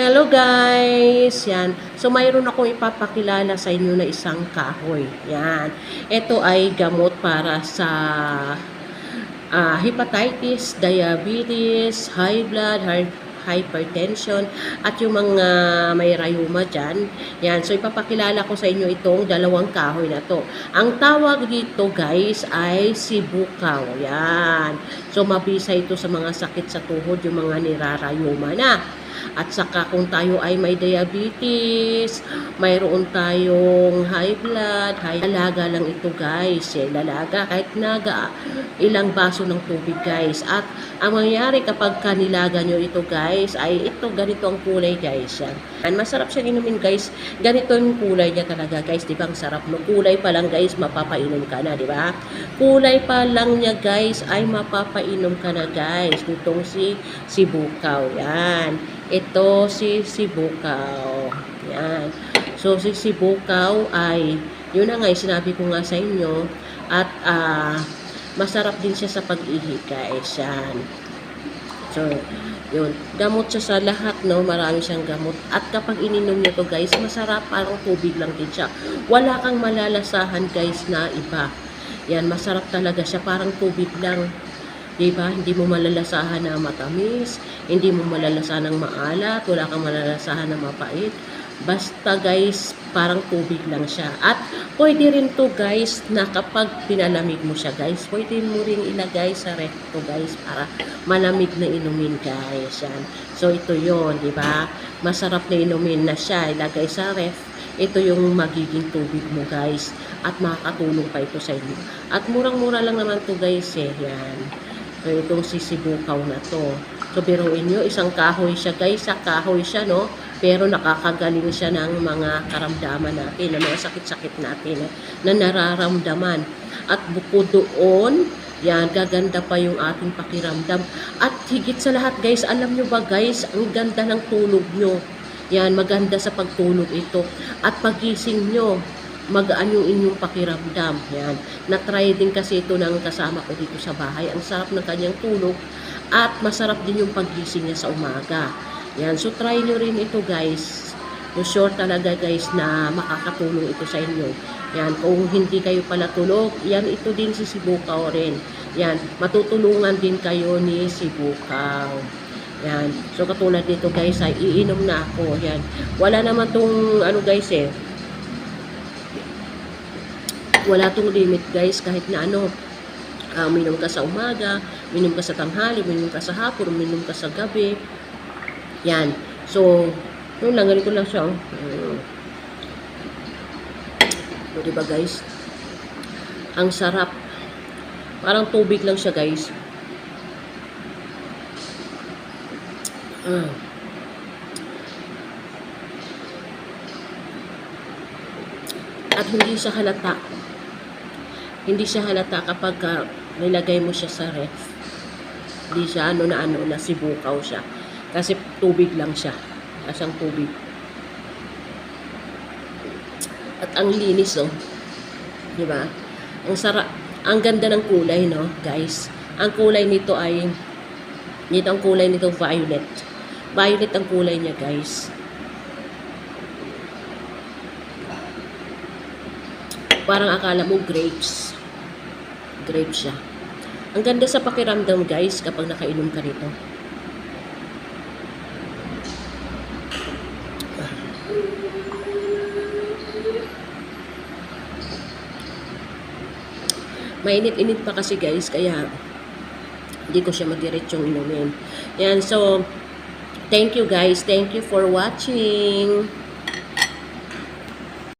Hello guys! Yan. So mayroon akong ipapakilala sa inyo na isang kahoy. Yan. Ito ay gamot para sa ah, hepatitis, diabetes, high blood, hy- hypertension, at yung mga may rayuma dyan. Yan. So ipapakilala ko sa inyo itong dalawang kahoy na to. Ang tawag dito guys ay sibukaw. Yan. So mabisa ito sa mga sakit sa tuhod, yung mga nirarayuma na. At saka kung tayo ay may diabetes, mayroon tayong high blood, high lalaga lang ito guys. Eh, lalaga kahit naga ilang baso ng tubig guys. At ang mangyayari kapag kanilaga nyo ito guys, ay ito ganito ang kulay guys. Yan. And masarap siyang inumin guys. Ganito yung kulay niya talaga guys. Di ba ang sarap no? Kulay pa lang guys, mapapainom ka na, di ba? Kulay pa lang niya guys, ay mapapainom ka na guys. Nitong si Sibukaw. Yan. Ito si Sibukaw. Yan. So, si Sibukaw ay, yun na nga, eh, sinabi ko nga sa inyo, at ah, masarap din siya sa pag-ihi, guys. Yan. So, yun. Gamot siya sa lahat, no? Marami siyang gamot. At kapag ininom niyo to guys, masarap. Parang tubig lang din siya. Wala kang malalasahan, guys, na iba. Yan, masarap talaga siya. Parang tubig lang. Diba? Hindi mo malalasahan na matamis, hindi mo malalasahan ng maalat, wala kang malalasahan na mapait. Basta guys, parang tubig lang siya. At pwede rin to guys na kapag pinalamig mo siya guys, pwede mo rin ilagay sa ref to guys para malamig na inumin guys. Yan. So ito yon di ba? Masarap na inumin na siya, ilagay sa ref. Ito yung magiging tubig mo guys at makakatulong pa ito sa inyo. At murang-mura lang naman to guys eh. Yan. So, itong sisibukaw na to. So, biruin nyo, isang kahoy siya guys. Sa kahoy siya, no? Pero nakakagaling siya ng mga karamdaman natin, ng mga sakit-sakit natin na nararamdaman. At bukod doon, yan, gaganda pa yung ating pakiramdam. At higit sa lahat guys, alam nyo ba guys, ang ganda ng tulog nyo. Yan, maganda sa pagtulog ito. At pagising nyo, magaan yung inyong pakiramdam. Yan. Na-try din kasi ito ng kasama ko dito sa bahay. Ang sarap ng kanyang tulog at masarap din yung pagising niya sa umaga. Yan. So, try nyo rin ito guys. So, sure talaga guys na makakatulong ito sa inyo. Yan. Kung hindi kayo pala tulog, yan ito din si Sibukaw rin. Yan. Matutulungan din kayo ni Sibukaw. Yan. So, katulad dito guys, ay iinom na ako. Yan. Wala naman tong ano guys eh, wala tong limit guys. Kahit na ano uh, minom ka sa umaga minom ka sa tanghali minom ka sa hapon minom ka sa gabi. Yan. So yun lang ganito lang siya oh. Mm. so diba guys? Ang sarap. Parang tubig lang siya guys. Ah at hindi siya halata hindi siya halata kapag uh, nilagay mo siya sa ref. Hindi siya ano na ano na sibukaw siya. Kasi tubig lang siya. Kasang tubig. At ang linis oh. 'Di ba? Ang sarap. Ang ganda ng kulay no, guys. Ang kulay nito ay dito ang kulay nito violet. Violet ang kulay niya, guys. Parang akala mo grapes. Grapes siya. Ang ganda sa pakiramdam guys kapag nakainom ka nito. Mainit-init pa kasi guys kaya hindi ko siya madiretsong inumin. Yan, so thank you guys. Thank you for watching.